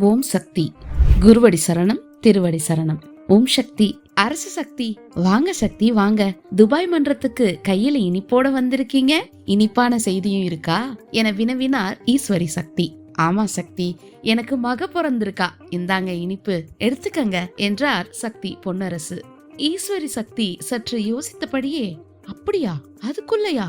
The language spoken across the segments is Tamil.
ஓம் சக்தி. குருவடி சரணம் திருவடி சரணம். ஓம் சக்தி. அரசு சக்தி வாங்க சக்தி வாங்க. துபாய் மன்றத்துக்கு கையில இனிப்போட வந்திருக்கீங்க? இனிப்பான செய்தியும் இருக்கா? என வினவினார் ஈஸ்வரி சக்தி. ஆமா சக்தி எனக்கு மக பிறந்திருக்கா. இந்தாங்க இனிப்பு எடுத்துக்கங்க என்றார் சக்தி பொன்னரசு. ஈஸ்வரி சக்தி சற்று யோசித்தபடியே அப்படியா? அதுக்குள்ளயா?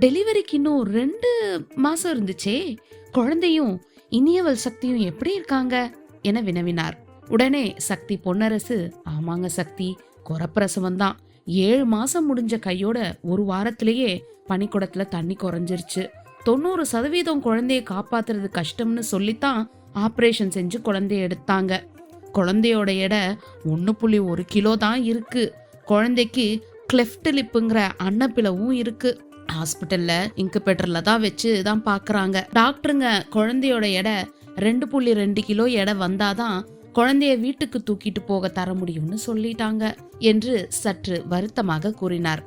டெலிவரிக்கு இன்னும் ரெண்டு மாசம் இருந்துச்சே? குழந்தையும் இனியவள் சக்தியும் எப்படி இருக்காங்க? என வினவினார். உடனே சக்தி பொன்னரசு ஆமாங்க சக்தி குறப்பிரசவம் தான். ஏழு மாசம் முடிஞ்ச கையோட ஒரு வாரத்திலேயே பனிக்குடத்துல தண்ணி குறைஞ்சிருச்சு. தொண்ணூறு சதவீதம் குழந்தைய காப்பாத்துறது கஷ்டம்னு சொல்லித்தான் ஆப்ரேஷன் செஞ்சு குழந்தைய எடுத்தாங்க. குழந்தையோட எடை ஒன்று புள்ளி ஒரு கிலோ தான் இருக்கு. குழந்தைக்கு கிளெஃப்ட் லிப்புங்கிற அன்னப்பிளவும் இருக்குது ஹாஸ்பிட்டல்ல இன்குபேட்டர்ல தான் வச்சு தான் பாக்குறாங்க. டாக்டருங்க குழந்தையோட எடை ரெண்டு புள்ளி ரெண்டு கிலோ எடை வந்தாதான் குழந்தைய வீட்டுக்கு தூக்கிட்டு போக தர முடியும்னு சொல்லிட்டாங்க என்று சற்று வருத்தமாக கூறினார்.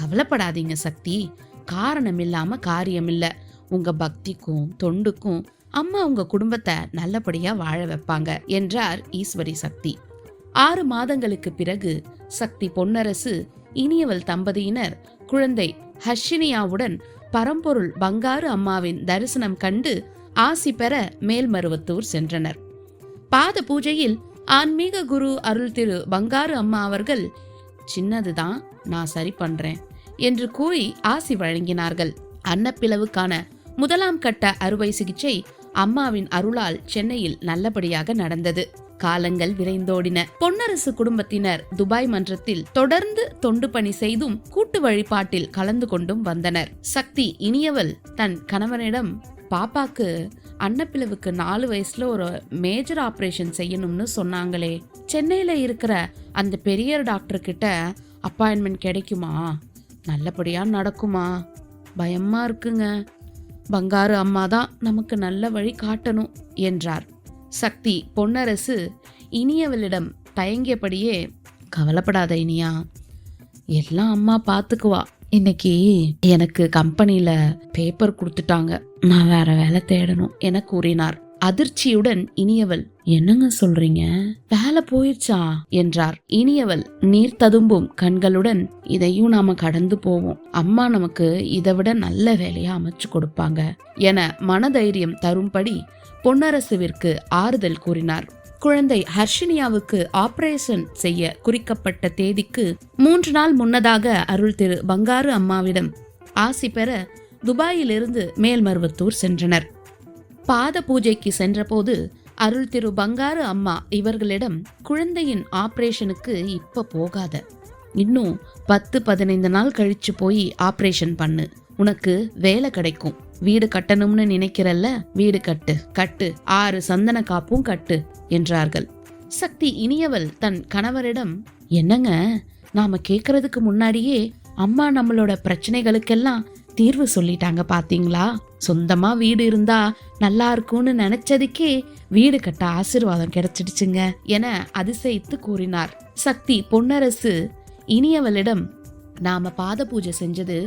கவலைப்படாதீங்க சக்தி. காரணம் இல்லாம காரியம் இல்ல உங்க பக்திக்கும் தொண்டுக்கும் அம்மா உங்க குடும்பத்தை நல்லபடியா வாழ வைப்பாங்க என்றார் ஈஸ்வரி சக்தி. ஆறு மாதங்களுக்கு பிறகு சக்தி பொன்னரசு இனியவள் தம்பதியினர் குழந்தை ஹர்ஷினியாவுடன் பரம்பொருள் பங்காரு அம்மாவின் தரிசனம் கண்டு ஆசி பெற மேல்மருவத்தூர் சென்றனர். பாத பூஜையில் ஆன்மீக குரு அருள் திரு பங்காரு அம்மா அவர்கள் சின்னதுதான் நான் சரி பண்றேன் என்று கூறி ஆசி வழங்கினார்கள். அன்னப்பிளவுக்கான முதலாம் கட்ட அறுவை சிகிச்சை அம்மாவின் அருளால் சென்னையில் நல்லபடியாக நடந்தது. காலங்கள் விரைந்தோடின. பொன்னரசு குடும்பத்தினர் துபாய் மன்றத்தில் தொடர்ந்து தொண்டு பணி செய்தும் கூட்டு வழிபாட்டில் கலந்து கொண்டும் வந்தனர். சக்தி இனியவள் தன் கணவனிடம் பாப்பாக்கு அன்னப்பிளவுக்கு நாலு வயசுல ஒரு மேஜர் ஆபரேஷன் செய்யணும்னு சொன்னாங்களே. சென்னையில இருக்கிற அந்த பெரிய டாக்டர் கிட்ட அப்பாயின்மெண்ட் கிடைக்குமா? நல்லபடியா நடக்குமா? பயமா இருக்குங்க. பங்காரு அம்மா தான் நமக்கு நல்ல வழி காட்டணும் என்றார். சக்தி பொன்னரசு இனியவளிடம் தயங்கியபடியே கவலைப்படாத இனியா எல்லாம் அம்மா பார்த்துக்குவா இன்னைக்கு எனக்கு கம்பெனியில பேப்பர் கொடுத்துட்டாங்க. நான் வேற வேலை தேடணும் என கூறினார். அதிர்ச்சியுடன் இனியவள் என்னங்க சொல்றீங்க? வேலை போயிடுச்சா என்றார். இனியவள் நீர் ததும்பும் கண்களுடன் இதையும் நாம கடந்து போவோம். அம்மா நமக்கு இதை விட நல்ல வேலையா அமைச்சு கொடுப்பாங்க என மனதைரியம் தரும்படி பொன்னரசுவிற்கு ஆறுதல் கூறினார். குழந்தை ஹர்ஷினியாவுக்கு ஆபரேஷன் செய்ய குறிக்கப்பட்ட தேதிக்கு மூன்று நாள் முன்னதாக அருள் திரு பங்காரு அம்மாவிடம் ஆசி பெற துபாயிலிருந்து மேல்மருவத்தூர் சென்றனர். பாத பூஜைக்கு சென்றபோது அருள் திரு பங்காரு அம்மா இவர்களிடம் குழந்தையின் ஆபரேஷனுக்கு இப்ப போகாத. இன்னும் பத்து பதினைந்து நாள் கழிச்சு போய் ஆபரேஷன் பண்ணு. உனக்கு வேலை கிடைக்கும். வீடு கட்டணும்னு நினைக்கிறல்ல? வீடு கட்டு கட்டு. ஆறு சந்தன காப்பும் கட்டு என்றார்கள். சக்தி இனியவள் தன் கணவரிடம் என்னங்க நாம கேக்குறதுக்கு முன்னாடியே அம்மா நம்மளோட பிரச்சனைகளுக்கெல்லாம் தீர்வு சொல்லிட்டாங்க பாத்தீங்களா? சொந்தமா வீடு இருந்தா நல்லா இருக்கும்னு நினைச்சதுக்கே வீடு கட்ட ஆசீர்வாதம் கிடைச்சிடுச்சுங்க என அதிசயித்து கூறினார். சக்தி பொன்னரசு இனியவளிடம் நாம பாத பூஜை செஞ்சது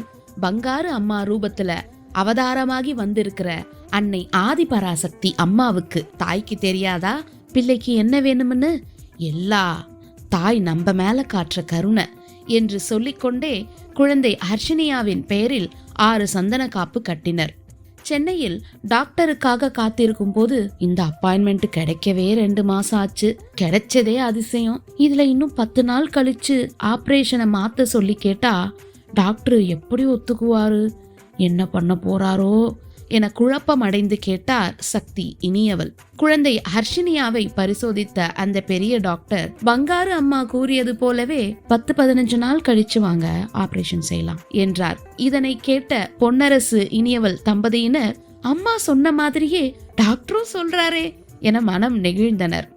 பங்காரு அம்மா ரூபத்துல அவதாரமாகி வந்திருக்கிற அன்னை ஆதிபராசக்தி அம்மாவுக்கு தாய்க்கு தெரியாதா? பிள்ளைக்கு என்ன வேணும்னு? எல்லா தாய் நம்ம மேல காட்டுற கருணை என்று சொல்லிக்கொண்டே குழந்தை ஹர்ஷினியாவின் பெயரில் ஆறு சந்தன காப்பு கட்டினர். சென்னையில் டாக்டருக்காக காத்திருக்கும் போது இந்த அப்பாயின்மெண்ட் கிடைக்கவே ரெண்டு மாசம் ஆச்சு. கிடைச்சதே அதிசயம். இதுல இன்னும் பத்து நாள் கழிச்சு ஆப்ரேஷனை மாத்த சொல்லி கேட்டா டாக்டர் எப்படி ஒத்துக்குவாரு? என்ன பண்ண போறாரோ என குழப்பம் அடைந்து கேட்டார் சக்தி இனியவள். குழந்தை ஹர்ஷினியாவை பரிசோதித்த அந்த பெரிய டாக்டர் பங்காரு அம்மா கூறியது போலவே பத்து பதினஞ்சு நாள் கழிச்சு வாங்க ஆபரேஷன் செய்யலாம் என்றார். இதனை கேட்ட பொன்னரசு இனியவள் தம்பதியினர் அம்மா சொன்ன மாதிரியே டாக்டரும் சொல்றாரே என மனம் நெகிழ்ந்தனர்.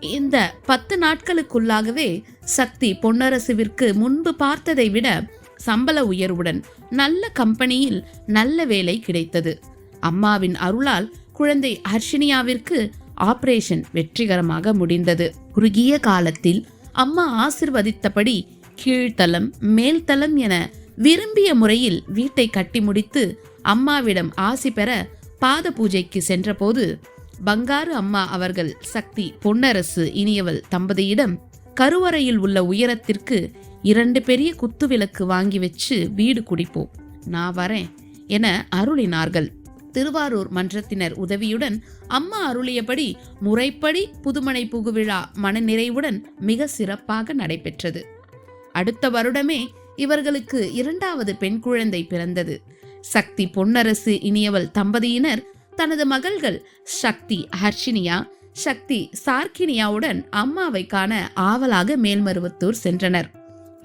இந்த பத்து நாட்களுக்குள்ளாகவே சக்தி பொன்னரசுவிற்கு முன்பு பார்த்ததை விட சம்பள உயர்வுடன் நல்ல கம்பெனியில் நல்ல வேலை கிடைத்தது. அம்மாவின் அருளால் குழந்தை ஹர்ஷினியாவிற்கு ஆபரேஷன் வெற்றிகரமாக முடிந்தது. குறுகிய காலத்தில் அம்மா ஆசிர்வதித்தபடி கீழ்த்தலம் மேல்தலம் என விரும்பிய முறையில் வீட்டை கட்டி முடித்து அம்மாவிடம் ஆசி பெற பாத பூஜைக்கு சென்றபோது பங்காரு அம்மா அவர்கள் சக்தி பொன்னரசு இனியவள் தம்பதியிடம் கருவறையில் உள்ள உயரத்திற்கு இரண்டு பெரிய குத்துவிளக்கு வாங்கி வச்சு வீடு குடிப்போம். நான் வரேன் என அருளினார்கள். திருவாரூர் மன்றத்தினர் உதவியுடன் அம்மா அருளியபடி முறைப்படி புதுமனை புகுவிழா மனநிறைவுடன் மிக சிறப்பாக நடைபெற்றது. அடுத்த வருடமே இவர்களுக்கு இரண்டாவது பெண் குழந்தை பிறந்தது. சக்தி பொன்னரசு இனியவள் தம்பதியினர் தனது மகள்கள் சக்தி ஹர்ஷினியா சக்தி சார்க்கினியாவுடன் அம்மாவை காண ஆவலாக மேல்மருவத்தூர் சென்றனர்.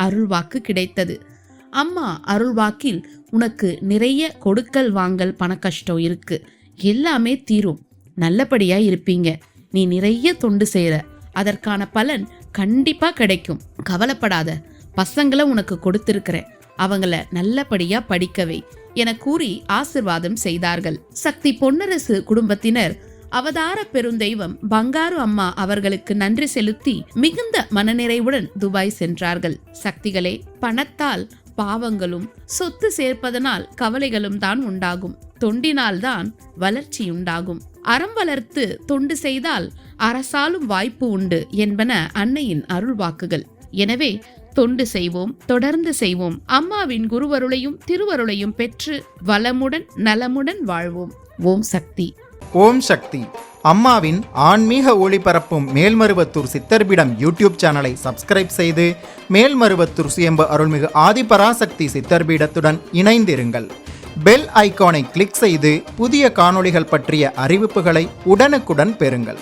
அருள்வாக்கு கிடைத்தது. அம்மா அருள்வாக்கில் உனக்கு நிறைய கொடுக்கல் வாங்கல் பண கஷ்டம் இருக்கு. எல்லாமே தீரும். நல்லபடியா இருப்பீங்க. நீ நிறைய தொண்டு செய்கிற அதற்கான பலன் கண்டிப்பா கிடைக்கும். கவலைப்படாத. பசங்களை உனக்கு கொடுத்திருக்கிறேன். அவங்கள நல்லபடியா படிக்கவை என கூறி ஆசிர்வாதம் செய்தார்கள். சக்தி பொன்னரசு குடும்பத்தினர் அவதார பெருந்தெய்வம் பங்காரு அம்மா அவர்களுக்கு நன்றி செலுத்தி மிகுந்த மனநிறைவுடன் துபாய் சென்றார்கள். சக்திகளே பணத்தால் பாவங்களும் சொத்து சேர்ப்பதனால் கவலைகளும் தான் உண்டாகும். தொண்டினால் தான் வளர்ச்சியுண்டாகும். அறம் வளர்த்து தொண்டு செய்தால் அரசாலும் வாய்ப்பு உண்டு என்பன அன்னையின் அருள்வாக்குகள். எனவே தொண்டு செய்வோம் தொடர்ந்து செய்வோம். அம்மாவின் குருவருளையும் திருவருளையும் பெற்று வளமுடன் நலமுடன் வாழ்வோம். ஓம் சக்தி. ஓம் சக்தி. அம்மாவின் ஆன்மீக ஒளிபரப்பும் மேல்மருவத்தூர் சித்தர்பிடம் யூடியூப் சேனலை சப்ஸ்கிரைப் செய்து மேல்மருவத்தூர் சுயம்பு அருள்மிகு ஆதிபராசக்தி சித்தர்பீடத்துடன் இணைந்திருங்கள். பெல் ஐகானை கிளிக் செய்து புதிய காணொளிகள் பற்றிய அறிவிப்புகளை உடனுக்குடன் பெறுங்கள்.